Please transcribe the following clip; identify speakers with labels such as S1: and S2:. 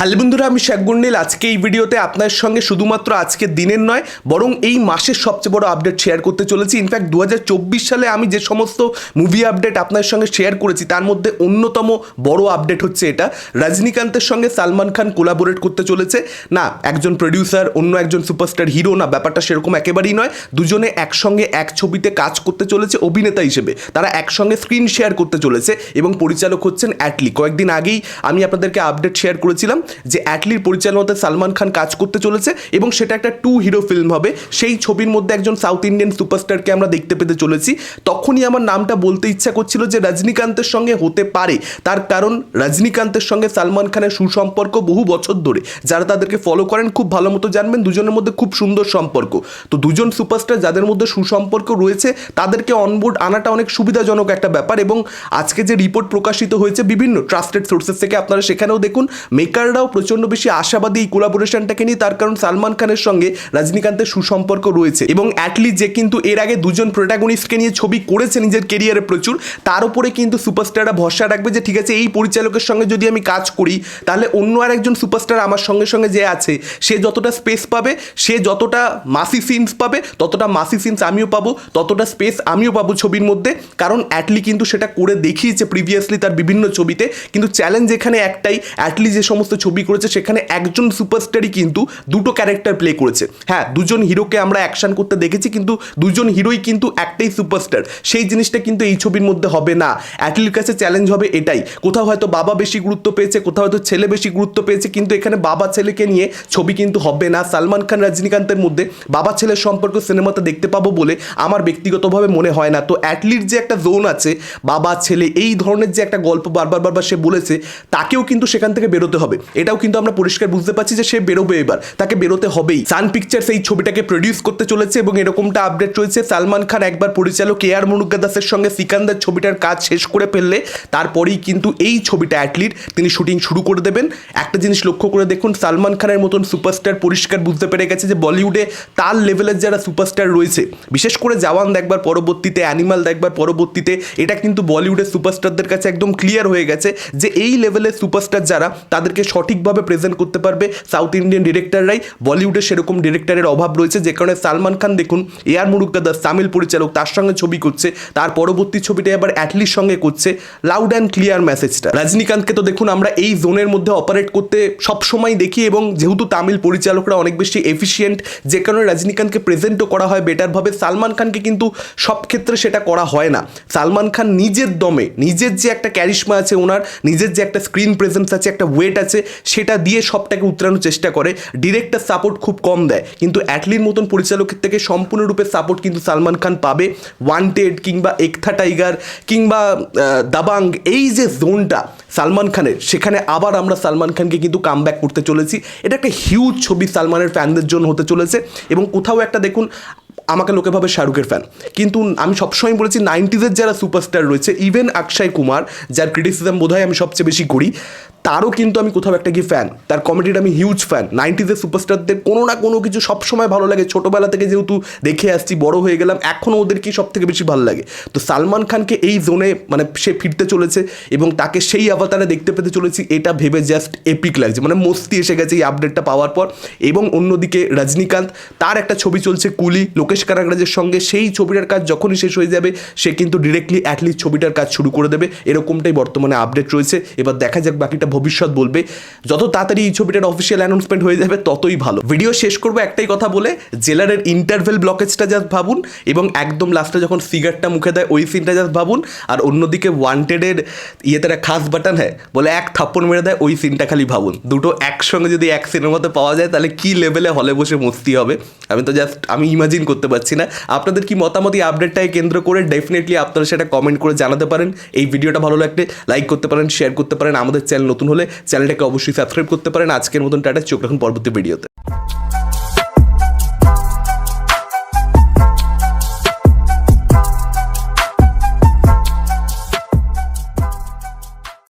S1: Hello বন্ধুরা, আমি শেখ গুন্ডিল। আজকে এই ভিডিওতে আপনার সঙ্গে শুধুমাত্র আজকের দিনের নয়, বরং এই মাসের সবচেয়ে বড় আপডেট শেয়ার করতে চলেছি। ইনফ্যাক্ট দু হাজার চব্বিশ সালে আমি যে সমস্ত মুভি আপডেট আপনার সঙ্গে শেয়ার করেছি, তার মধ্যে অন্যতম বড় আপডেট হচ্ছে এটা। রজনীকান্তের সঙ্গে সালমান খান কোলাবোরেট করতে চলেছে। না, একজন প্রডিউসার অন্য একজন সুপারস্টার হিরো না, ব্যাপারটা সেরকম একেবারেই নয়। দুজনে একসঙ্গে এক ছবিতে কাজ করতে চলেছে অভিনেতা হিসেবে। তারা একসঙ্গে স্ক্রিন শেয়ার করতে চলেছে এবং পরিচালক হচ্ছেন অ্যাটলি কয়েকদিন আগেই আমি আপনাদেরকে আপডেট শেয়ার করেছিলাম। যে অ্যাটলির পরিচালনাতে সালমান খান কাজ করতে চলেছে এবং সেটা একটা টু হিরো ফিল্ম হবে। সেই ছবির মধ্যে একজন সাউথ ইন্ডিয়ান সুপারস্টারকে আমরা দেখতে পেতে চলেছি। তখনই আমার নামটা বলতে ইচ্ছা করছিল যে রজনীকান্তের সঙ্গে হতে পারে। তার কারণ রজনীকান্তের সঙ্গে সালমান খানের সুসম্পর্ক বহু বছর ধরে। যারা তাদেরকে ফলো করেন খুব ভালো মতো জানবেন, দুজনের মধ্যে খুব সুন্দর সম্পর্ক। তো দুজন সুপারস্টার যাদের মধ্যে সুসম্পর্ক রয়েছে, তাদেরকে অনবোর্ড আনাটা অনেক সুবিধাজনক একটা ব্যাপার এবং আজকে যে রিপোর্ট প্রকাশিত হয়েছে বিভিন্ন ট্রাস্টেড সোর্সেস থেকে, আপনারা সেখানেও দেখুন। মেকাররাও প্রচণ্ড বেশি আশাবাদী এই কোলাবোরেশনটাকে নিয়ে তার কারণ সালমান খানের সঙ্গে রজনীকান্তের সুসম্পর্ক রয়েছে। এবং অ্যাটলি যে কিন্তু এর আগে দুজন প্রোটাগনিস্টকে নিয়ে ছবি করেছে নিজের কেরিয়ারে প্রচুর, তার উপরে কিন্তু সুপারস্টাররা ভরসা রাখবে যে, ঠিক আছে, এই পরিচালকের সঙ্গে যদি আমি কাজ করি, তাহলে অন্য আর একজন সুপারস্টার আমার সঙ্গে সঙ্গে যে আছে, সে যতটা স্পেস পাবে, সে যতটা মাসি সিনস পাবে, ততটা মাসি সিনস আমিও পাবো, ততটা স্পেস আমিও পাবো ছবির মধ্যে। কারণ অ্যাটলি কিন্তু সেটা করে দেখিয়েছে প্রিভিয়াসলি তার বিভিন্ন ছবিতে। কিন্তু চ্যালেঞ্জ এখানে একটাই অ্যাটলি যে সমস্ত ছবি করেছে, সেখানে একজন সুপারস্টারই কিন্তু দুটো ক্যারেক্টার প্লে করেছে। হ্যাঁ দুজন হিরোকে আমরা অ্যাকশন করতে দেখেছি, কিন্তু দুজন হিরোই কিন্তু একটাই সুপারস্টার সেই জিনিসটা কিন্তু এই ছবির মধ্যে হবে না। অ্যাটলির কাছে চ্যালেঞ্জ হবে এটাই। কোথাও হয়তো বাবা বেশি গুরুত্ব পেয়েছে, কোথাও হয়তো ছেলে বেশি গুরুত্ব পেয়েছে, কিন্তু এখানে বাবা ছেলেকে নিয়ে ছবি কিন্তু হবে না। সালমান খান, রজনীকান্তের মধ্যে বাবা ছেলের সম্পর্ক সিনেমাতে দেখতে পাবো বলে আমার ব্যক্তিগতভাবে মনে হয় না। তো অ্যাটলির যে একটা জোন আছে, বাবা, ছেলে, এই ধরনের যে একটা গল্প বারবার বারবার সে বলেছে, তাকেও কিন্তু সেখান থেকে বেরোতে হবে। এটাও কিন্তু আমরা পরিষ্কার বুঝতে পারছি যে সে বেরোবে এবার। তাকে বেরোতে হবেই। সান পিকচার্স এই ছবিটাকে প্রডিউস করতে চলেছে এবং এরকমটা আপডেট রয়েছে সালমান খান একবার পরিচালক এ আর মুরুগাদাসের সঙ্গে সিকান্দার ছবিটার কাজ শেষ করে ফেললে, তারপরেই কিন্তু এই ছবিটা অ্যাটলির তিনি শুটিং শুরু করে দেবেন। একটা জিনিস লক্ষ্য করে দেখুন, সালমান খানের মতন সুপারস্টার পরিষ্কার বুঝতে পেরে গেছে যে বলিউডে তার লেভেলের যারা সুপারস্টার রয়েছে, বিশেষ করে জওয়ান দেখবার পরবর্তীতে অ্যানিমাল দেখবার পরবর্তীতে, এটা কিন্তু বলিউডের সুপারস্টারদের কাছে একদম ক্লিয়ার হয়ে গেছে যে এই লেভেলের সুপারস্টার যারা, তাদেরকে সঠিকভাবে প্রেজেন্ট করতে পারবে সাউথ ইন্ডিয়ান ডিরেক্টররাই বলিউডে সেরকম ডিরেক্টরের অভাব রয়েছে, যে কারণে সালমান খান দেখুন এয়ার মুরুগাদাস তামিল পরিচালক, তার সঙ্গে ছবি করছে, তার পরবর্তী ছবিটা এবার অ্যাটলির সঙ্গে করছে লাউড অ্যান্ড ক্লিয়ার মেসেজটা রজনীকান্তকে তো দেখুন, আমরা এই জোনের মধ্যে অপারেট করতে সবসময় দেখি এবং যেহেতু তামিল পরিচালকরা অনেক বেশি এফিসিয়েন্ট যে কারণে রজনীকান্তকে প্রেজেন্টও করা হয় বেটারভাবে সালমান খানকে কিন্তু সব ক্ষেত্রে সেটা করা হয় না। সালমান খান নিজের দমে, নিজের যে একটা ক্যারিশমা আছে ওনার, নিজের যে একটা স্ক্রিন প্রেজেন্স আছে, একটা ওয়েট আছে সেটা দিয়ে সবটাকে উতরানোর চেষ্টা করে। ডিরেক্টর সাপোর্ট খুব কম দেয়। কিন্তু অ্যাটলির মতন পরিচালকের থেকে সম্পূর্ণরূপে সাপোর্ট কিন্তু সালমান খান পাবে। ওয়ান্টেড কিংবা একথা টাইগার কিংবা দাবাং এই যে জোনটা সালমান খানের, সেখানে আবার আমরা সালমান খানকে কিন্তু কাম করতে চলেছি। এটা একটা হিউজ ছবি সালমানের ফ্যানদের জন্য হতে চলেছে। এবং কোথাও একটা দেখুন, আমাকে লোকে ভাবে শাহরুখের ফ্যান কিন্তু আমি সবসময় বলেছি নাইনটিজের যারা সুপারস্টার রয়েছে ইভেন অক্ষয় কুমার যার ক্রিটিসিজম বোধহয় আমি সবচেয়ে বেশি করি তারও কিন্তু আমি কোথাও একটা গিয়ে ফ্যান তার কমেডির আমি হিউজ ফ্যান নাইনটিজের সুপারস্টারদের কোনো না কোনো কিছু সবসময় ভালো লাগে। ছোটোবেলা থেকে যেহেতু দেখে আসছি, বড় হয়ে গেলাম, এখনও ওদেরকেই সব থেকে বেশি ভালো লাগে। তো সালমান খানকে এই জোনে মানে সে ফিরতে চলেছে এবং তাকে সেই আভাতারে দেখতে পেতে চলেছি। এটা ভেবে জাস্ট এপিক লাগছে। মানে মস্তি এসে গেছে এই আপডেটটা পাওয়ার পর। এবং অন্যদিকে রজনীকান্ত, তার একটা ছবি চলছে কুলি, লোকেশ কারাগরাজের সঙ্গে। সেই ছবিটার কাজ যখনই শেষ হয়ে যাবে, সে কিন্তু ডিরেক্টলি অ্যাটলিস্ট ছবিটার কাজ শুরু করে দেবে। এরকমটাই বর্তমানে আপডেট রয়েছে। এবার দেখা যাক বাকিটা ভবিষ্যৎ বলবে। যত তাড়াতাড়ি এই ছবিটার অফিসিয়াল অ্যানাউন্সমেন্ট হয়ে যাবে, ততই ভালো। ভিডিও শেষ করব একটাই কথা বলে, জেলারের ইন্টারভেল ব্লকেজটা জাস্ট ভাবুন এবং একদম লাস্টে যখন সিগারটা মুখে দেয়, ওই সিনটা জাস্ট ভাবুন। আর অন্যদিকে ওয়ান্টেডের ইয়েতে একটা খাস বাটন হ্যাঁ বলে এক থাপ্পড় মেরে দেয়, ওই সিনটা খালি ভাবুন। দুটো একসঙ্গে যদি এক সিনেমাতে পাওয়া যায়, তাহলে কি লেভেলে হলে বসে মস্তি হবে? আমি তো জাস্ট আমি ইমাজিন করতে পারছি না। আপনাদের কি মতামত এই আপডেটটাকে কেন্দ্র করে ডেফিনেটলি আপনারা সেটা কমেন্ট করে জানাতে পারেন। এই ভিডিওটা ভালো লাগলে লাইক করতে পারেন শেয়ার করতে পারেন, আমাদের চ্যানেল নতুন হলে চ্যানেলটাকে অবশ্যই সাবস্ক্রাইব করতে পারেন। আজকের মতন টাটা চোখ রাখুন পরবর্তী ভিডিওতে।